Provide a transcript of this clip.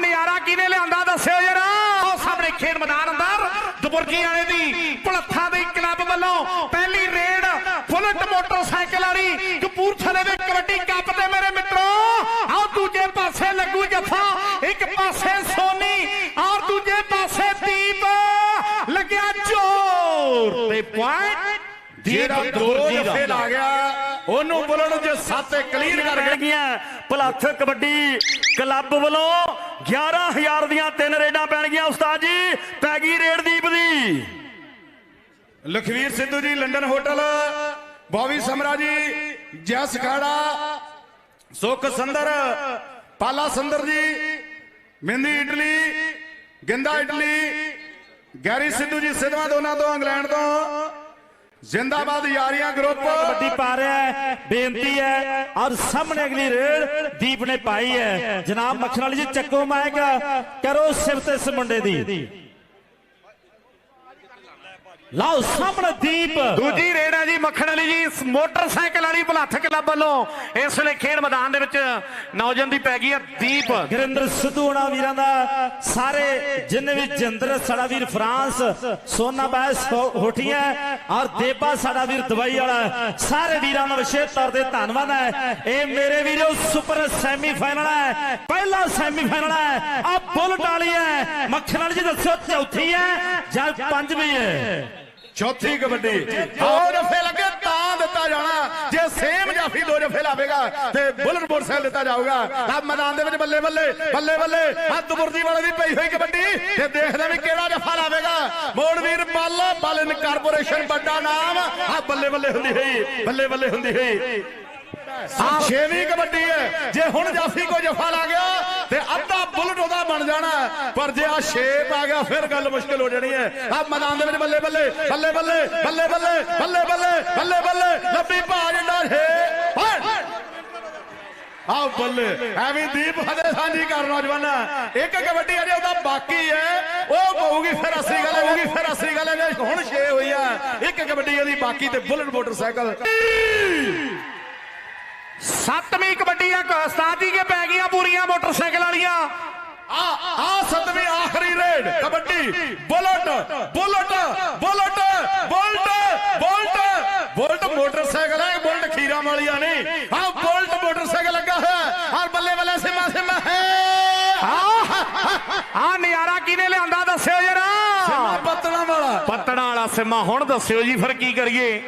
ਨਜ਼ਾਰਾ ਕਿਹਨੇ ਲਿਆਂਦਾ ਦੱਸਿਓ ਜਰਾ? ਉਹ ਸਾਹਮਣੇ ਖੇਡ ਮੈਦਾਨ ਅੰਦਰ ਦਬੁਰਜੀ ਵਾਲੇ ਦੀ ਪੁਲੱਥਾ ਦੇ ਕਲੱਬ ਵੱਲੋਂ ਪਹਿਲੀ ਰੇਡ ਬੁਲਟ ਮੋਟਰਸਾਈਕਲ ਵਾਲੀ ਕਪੂਰਥਲੇ ਦੇ ਕਬੱਡੀ ਕੱਪ ਤੇ ਮੇਰੇ ਮਿੱਤਰੋ। ਆਹ ਦੂਜੇ ਪਾਸੇ ਲੱਗੂ ਜੱਫਾ ਇੱਕ ਪਾਸੇ ਸੋਨੀ ਔਰ ਦੂਜੇ ਪਾਸੇ ਦੀਪ। ਲੱਗਿਆ ਜ਼ੋਰ। ਤੇ ਪੁਆਇੰਟ ਦੀਪ ਦੋ। ਜੱਫੇ ਲਾ ਗਿਆ ਉਹਨੂੰ ਬੁਲਣ ਜੇ ਸਾਤੇ ਕਲੀਅਰ ਕਰ ਗਈਆਂ। ਭਲੱਥ ਕਬੱਡੀ ਕਲੱਬ ਵੱਲੋਂ 11000 ਦੀਆਂ ਤਿੰਨ ਰੇਡਾਂ ਪੈਣਗੀਆਂ ਉਸਤਾਦ ਜੀ, ਪੈ ਗਈ ਰੇਡ ਦੀਪ ਦੀ। ਲਖਵੀਰ ਸਿੱਧੂ ਜੀ, ਲੰਡਨ ਹੋਟਲ, ਬੌਬੀ ਸਮਰਾ ਜੀ ਜਸ ਖਾੜਾ ਸੁਖ Sandar, Pala Sandar ji Mindi Italy, Ginda Italy, Garry Sidhu ji Sidhwan ਦੋਨਾਂ ਤੋਂ, ਇੰਗਲੈਂਡ ਤੋਂ। ਜ਼ਿੰਦਾਬਾਦ ਯਾਰੀਆਂ ਗਰੁੱਪ ਕਬੱਡੀ ਪਾ ਰਿਹਾ ਹੈ ਬੇਨਤੀ ਹੈ ਔਰ ਸਾਹਮਣੇ ਅਗਲੀ ਰੇਡ ਦੀਪ ਨੇ ਪਾਈ ਹੈ। ਜਨਾਬ ਮੱਖਣ ਵਾਲੀ ਜੀ ਚੱਕੋ ਮਾਇਕ ਕਰੋ ਸਿਫਤ ਇਸ ਮੁੰਡੇ ਦੀ। ਲਓ ਸਾਹਮਣੇ ਦੀਪ। ਦੂਜੀ ਮੱਖਣ ਵਾਲੀ ਜੀ ਮੋਟਰਸਾਈਕਲ ਵਾਲੀ ਭਲੱਥ ਕਲੱਬ ਵੱਲੋਂ ਇਸ ਵੇਲੇ ਖੇਡ ਮੈਦਾਨ ਦੇ ਵਿੱਚ ਨੌਜਵਾਨ ਦੀ ਪੈ ਗਈ ਹੈ ਦੀਪ। ਗੁਰਿੰਦਰ ਸਿੱਧੂ ਹੋਣਾ ਵੀਰਾਂ ਦਾ, ਸਾਰੇ ਜਿੰਨੇ ਵੀ ਜਿੰਦਰ, ਸਾਡਾ ਵੀਰ ਫਰਾਂਸ, ਸੋਨਾ ਬੈਸ ਹੋਠੀਆਂ, ਔਰ ਦੇਬਾ ਸਾਡਾ ਵੀਰ ਦਵਾਈ ਵਾਲਾ, ਸਾਰੇ ਵੀਰਾਂ ਦਾ ਵਿਸ਼ੇਸ਼ ਤੌਰ ਤੇ ਧੰਨਵਾਦ ਹੈ। ਇਹ ਮੇਰੇ ਵੀਰੋ, ਸੁਪਰ ਸੈਮੀਫਾਈਨਲ ਹੈ, ਪਹਿਲਾ ਸੈਮੀਫਾਈਨਲ ਹੈ ਆ ਬੁਲਟ ਵਾਲੀ ਹੈ। ਮੱਖਣ ਵਾਲੀ ਜੀ ਦੱਸੋ ਚੌਥੀ ਹੈ ਜਾਂ ਪੰਜਵੀਂ ਹੈ? ਚੌਥੀ ਕਬੱਡੀ। ਦੋ ਜਫੇ ਲੱਗੇ ਤਾਂ ਦਿੱਤਾ ਜਾਣਾ। ਜੇ ਸੇਮ ਜਾਫੀ ਦੋ ਜਫੇ ਲਾਵੇਗਾ ਤੇ ਬੁਲਟ ਮੋਟਰਸਾਈਕਲ ਦਿੱਤਾ ਜਾਊਗਾ। ਆ ਮੈਦਾਨ ਦੇ ਵਿੱਚ ਬੱਲੇ ਬੱਲੇ ਬੱਲੇ ਬੱਲੇ ਹੱਥ ਬੁਰਦੀ ਵਾਲੇ ਦੀ ਪਈ ਹੋਈ ਕਬੱਡੀ। ਤੇ ਦੇਖਦੇ ਵੀ ਕਿਹੜਾ ਜਫਾ ਲਾਵੇਗਾ। ਮੋੜਵੀਰ ਬੱਲ ਬਲਨ ਕਾਰਪੋਰੇਸ਼ਨ ਵੱਡਾ ਨਾਮ। ਆ ਬੱਲੇ ਬੱਲੇ ਹੁੰਦੀ ਹੋਈ ਬੱਲੇ ਬੱਲੇ ਹੁੰਦੀ ਹੋਈ। ਆ ਛੇਵੀਂ ਕਬੱਡੀ ਹੈ। ਜੇ ਹੁਣ ਜਾਫੀ ਕੋ ਜਫਾ ਲਾ ਗਿਆ ਤੇ ਅੱਧਾ ਬੁਲਟ ਬਣ ਜਾਣਾ। ਪਰ ਜੇ ਆ ਛੇਪ ਆ ਗਿਆ, ਫਿਰ ਗੱਲ ਮੁਸ਼ਕਲ ਹੋ ਜਾਣੀ ਹੈ। ਆ ਮੈਦਾਨ ਦੇ ਵਿੱਚ ਬੱਲੇ ਬੱਲੇ ਬੱਲੇ ਬੱਲੇ ਬੱਲੇ ਬੱਲੇ ਬੱਲੇ ਬੱਲੇ ਬੱਲੇ ਬੱਲੇ, ਲੱਭੀ ਭਾਜ ਡਾ ਛੇ ਆ ਬੱਲੇ, ਐਵੇਂ ਦੀਪ ਹਦੇ ਸਾਂਝੀ ਕਰ ਨੌਜਵਾਨਾ। ਇੱਕ ਕਬੱਡੀ ਅਜੇ ਉਹਦਾ ਬਾਕੀ ਹੈ। ਉਹ ਕਹੂਗੀ ਫਿਰ ਅਸਲੀ ਗੱਲ ਹੋਊਗੀ ਫਿਰ ਅਸਲੀ ਗੱਲ ਹੈ ਹੁਣ ਛੇ ਹੋਈ ਆ ਇੱਕ ਕਬੱਡੀ ਉਹਦੀ ਬਾਕੀ ਤੇ ਬੁਲਟ ਮੋਟਰਸਾਈਕਲ। ਸੱਤਵੀਂ ਕਬੱਡੀ ਆ ਉਸਤਾਦ ਜੀ ਕੇ ਪੈ ਗਈਆਂ ਪੂਰੀਆਂ ਮੋਟਰਸਾਈਕਲ ਵਾਲੀਆਂ। ਆ ਆ ਸਤਵੀਂ ਆਖਰੀ raid kabaddi bullet bullet bullet bullet bullet. Bullet motorcycle ਹੈ ਬੁਲਟ ਖੀਰਾ ਵਾਲੀਆਂ ਨਹੀਂ ਹਾਂ ਬੁਲਟ ਮੋਟਰਸਾਈਕਲ ਲੱਗਾ ਹੋਇਆ ਔਰ ਬੱਲੇ ਬੱਲੇ ਸਿਮਾ ਸਿਮਾ ਹੈ। ਆ ਨਜ਼ਾਰਾ ਕਿਨੇ ਲਿਆਂਦਾ ਦੱਸਿਓ ਜਰਾ। ਸਿਮਾ ਪਤਨਾ ਵਾਲਾ। ਪੱਤਣਾ ਵਾਲਾ ਸਿਮਾ ਹੁਣ ਦੱਸਿਓ ਜੀ ਫਿਰ ਕੀ ਕਰੀਏ?